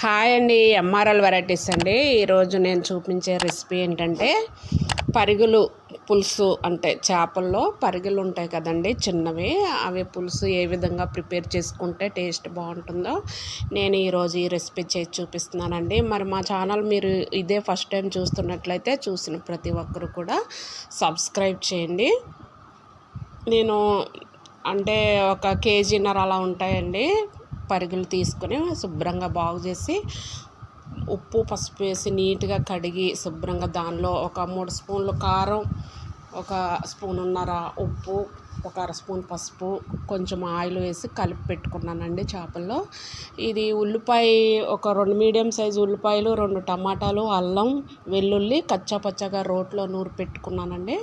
Hi అండి MRL varieties అండి. ఈరోజు నేను చూపించే రెసిపీ ఏంటంటే పరిగులు పులుసు అంటే చేపల్లో పరుగులు ఉంటాయి కదండి చిన్నవి. అవి పులుసు ఏ విధంగా ప్రిపేర్ చేసుకుంటే టేస్ట్ బాగుంటుందో నేను ఈరోజు ఈ రెసిపీ చేసి చూపిస్తున్నానండి. మరి మా ఛానల్ మీరు ఇదే ఫస్ట్ టైం చూస్తున్నట్లయితే చూసిన ప్రతి ఒక్కరు కూడా సబ్స్క్రైబ్ చేయండి. నేను అంటే ఒక కేజీన్నర అలా ఉంటాయండి. పరుగులు తీసుకొని శుభ్రంగా బాగు చేసి ఉప్పు పసుపు వేసి నీట్గా కడిగి శుభ్రంగా దానిలో ఒక మూడు స్పూన్లు కారం ఒక స్పూన్ ఉన్నర ఉప్పు ఒక అర స్పూన్ పసుపు కొంచెం ఆయిల్ వేసి కలిపి పెట్టుకున్నానండి చేపల్లో. ఇది ఉల్లిపాయ ఒక రెండు మీడియం సైజు ఉల్లిపాయలు రెండు టమాటాలు అల్లం వెల్లుల్లి కచ్చా పచ్చగా రోట్లో నూరు పెట్టుకున్నానండి.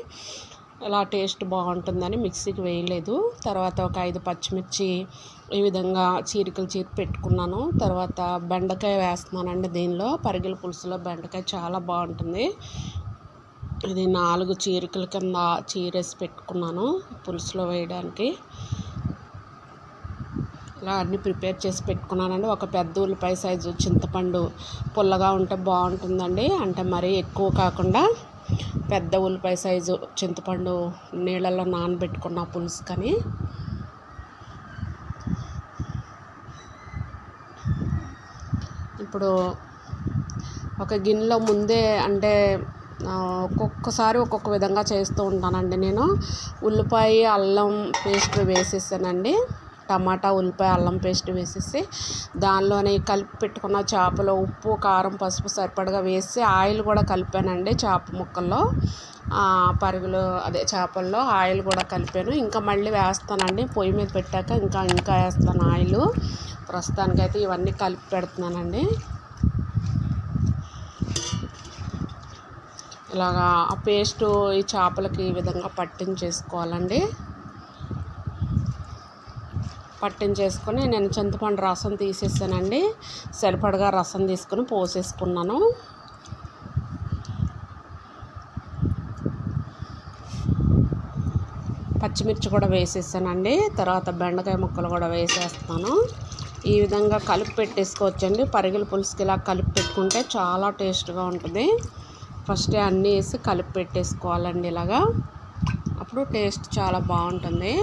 ఇలా టేస్ట్ బాగుంటుందని మిక్సీకి వేయలేదు. తర్వాత ఒక ఐదు పచ్చిమిర్చి ఈ విధంగా చీరికలు చీరి పెట్టుకున్నాను. తర్వాత బెండకాయ వేస్తున్నానండి దీనిలో. పరిగెల పులుసులో బెండకాయ చాలా బాగుంటుంది. ఇది నాలుగు చీరికల కింద చీరేసి పెట్టుకున్నాను పులుసులో వేయడానికి. ఇలా అన్నీ ప్రిపేర్ చేసి పెట్టుకున్నానండి. ఒక పెద్ద ఉల్లిపాయ సైజు చింతపండు పుల్లగా ఉంటే బాగుంటుందండి. అంటే మరీ ఎక్కువ కాకుండా పెద్ద ఉల్లిపాయ సైజు చింతపండు నీళ్ళల్లో నానబెట్టుకున్న పులుసు కానీ ఇప్పుడు ఒక గిన్నెలో ముందే అంటే ఒక్కొక్కసారి ఒక్కొక్క విధంగా చేస్తూ ఉంటానండి నేను. ఉల్లిపాయ అల్లం పేస్ట్ వేసేసానండి. టమాటా ఉల్లిపాయ అల్లం పేస్ట్ వేసేసి దానిలోనే కలిపి పెట్టుకున్న చేపలో ఉప్పు కారం పసుపు సరిపడగా వేసి ఆయిల్ కూడా కలిపానండి చేప ముక్కల్లో. పరుగులు అదే చేపల్లో ఆయిల్ కూడా కలిపాను. ఇంకా మళ్ళీ వేస్తానండి. పొయ్యి మీద పెట్టాక ఇంకా ఇంకా వేస్తాను ఆయిల్. ప్రస్తుతానికైతే ఇవన్నీ కలిపి పెడుతున్నానండి. ఇలాగా ఆ పేస్టు ఈ చేపలకి ఈ విధంగా పట్టించేసుకోవాలండి. పట్టించేసుకొని నేను చింతపండు రసం తీసేసానండి. సరిపడగా రసం తీసుకొని పోసేసుకున్నాను. పచ్చిమిర్చి కూడా వేసేసానండి. తర్వాత బెండకాయ ముక్కలు కూడా వేసేస్తాను. ఈ విధంగా కలిపి పెట్టేసుకోవచ్చండి. పరిగెల పులుసుకి ఇలా కలిపి పెట్టుకుంటే చాలా టేస్ట్గా ఉంటుంది. ఫస్ట్ అన్నీ వేసి కలిపి పెట్టేసుకోవాలండి ఇలాగా. అప్పుడు టేస్ట్ చాలా బాగుంటుంది.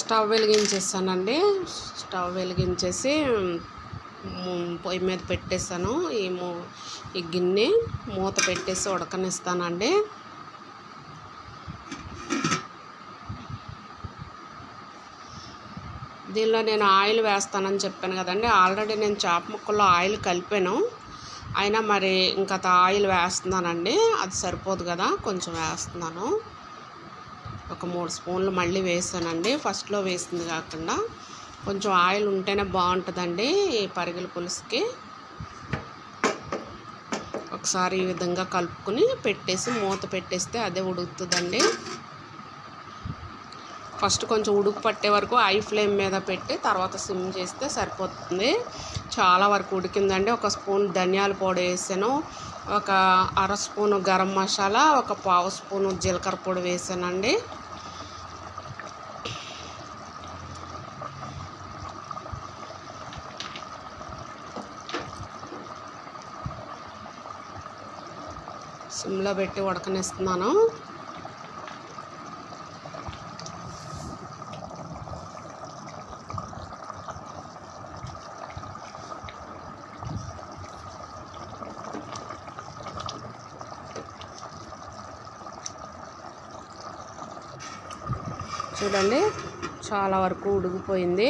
స్టవ్ వెలిగించేసానండి స్టవ్ వెలిగించేసి పొయ్యి మీద పెట్టేసాను ఈ మూ ఈ గిన్నె మూత పెట్టేసి ఉడకనిస్తానండి. దీనిలో నేను ఆయిల్ వేస్తానని చెప్పాను కదండి. ఆల్రెడీ నేను చేప ముక్కల్లో ఆయిల్ కలిపాను. అయినా మరి ఇంకా ఆయిల్ వేస్తున్నానండి. అది సరిపోదు కదా కొంచెం వేస్తున్నాను. ఒక మూడు స్పూన్లు మళ్ళీ వేసానండి. ఫస్ట్లో వేసింది కాకుండా కొంచెం ఆయిల్ ఉంటేనే బాగుంటుందండి ఈ పరిగెల పులుసుకి. ఒకసారి ఈ విధంగా కలుపుకొని పెట్టేసి మూత పెట్టేస్తే అదే ఉడుకుతుందండి. ఫస్ట్ కొంచెం ఉడుకు పట్టే వరకు ఐ ఫ్లేమ్ మీద పెట్టి తర్వాత సిమ్ చేస్తే సరిపోతుంది. చాలా వరకు ఉడికిందండి. ఒక స్పూన్ ధనియాల పొడి వేసాను. ఒక అర స్పూను గరం మసాలా ఒక పావు స్పూను జీలకర్ర పొడి వేసానండి. సిమ్లో పెట్టి ఉడకనిస్తున్నాను. చూడండి చాలా వరకు ఉడికిపోయింది.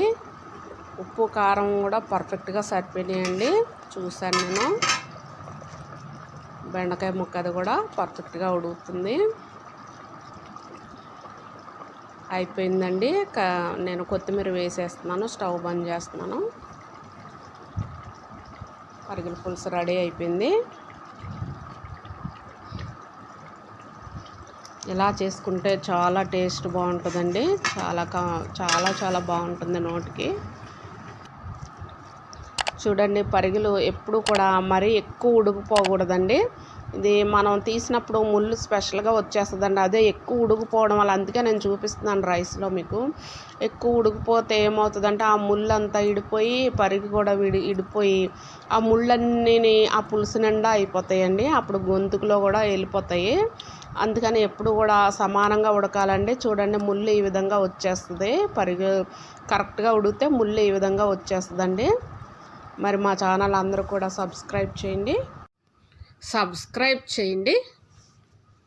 ఉప్పు కారం కూడా పర్ఫెక్ట్గా సరిపోయినాయండి. చూశాను నేను. బెండకాయ ముక్క అది కూడా పర్ఫెక్ట్గా ఉడుకుతుంది. అయిపోయిందండి. నేను కొత్తిమీర వేసేస్తున్నాను స్టవ్ బంద్ చేస్తున్నాను. పరిగెల పులుసు రెడీ అయిపోయింది. ఇలా చేసుకుంటే చాలా టేస్ట్ బాగుంటుందండి. చాలా కా చాలా చాలా బాగుంటుంది నోటికి. చూడండి పరిగెలు ఎప్పుడు కూడా మరీ ఎక్కువ ఉడికిపోకూడదండి. ఇది మనం తీసినప్పుడు ముళ్ళు స్పెషల్గా వచ్చేస్తుందండి. అదే ఎక్కువ ఉడికిపోవడం వల్ల అందుకే నేను చూపిస్తున్నాను రైస్లో మీకు. ఎక్కువ ఉడికిపోతే ఏమవుతుందంటే ఆ ముళ్ళు అంతా ఇడిపోయి పరిగి కూడా విడి ఇడిపోయి ఆ ముళ్ళన్నీ ఆ పులుసు నిండా అయిపోతాయండి. అప్పుడు గొంతుకులో కూడా వెళ్ళిపోతాయి. అందుకని ఎప్పుడు కూడా సమానంగా ఉడకాలండి. చూడండి ముళ్ళు ఈ విధంగా వచ్చేస్తుంది. పరిగి కరెక్ట్గా ఉడికితే ముళ్ళు ఈ విధంగా వచ్చేస్తుందండి. మరి మా ఛానల్ అందరూ కూడా సబ్స్క్రైబ్ చేయండి. సబ్స్క్రైబ్ చేయండి.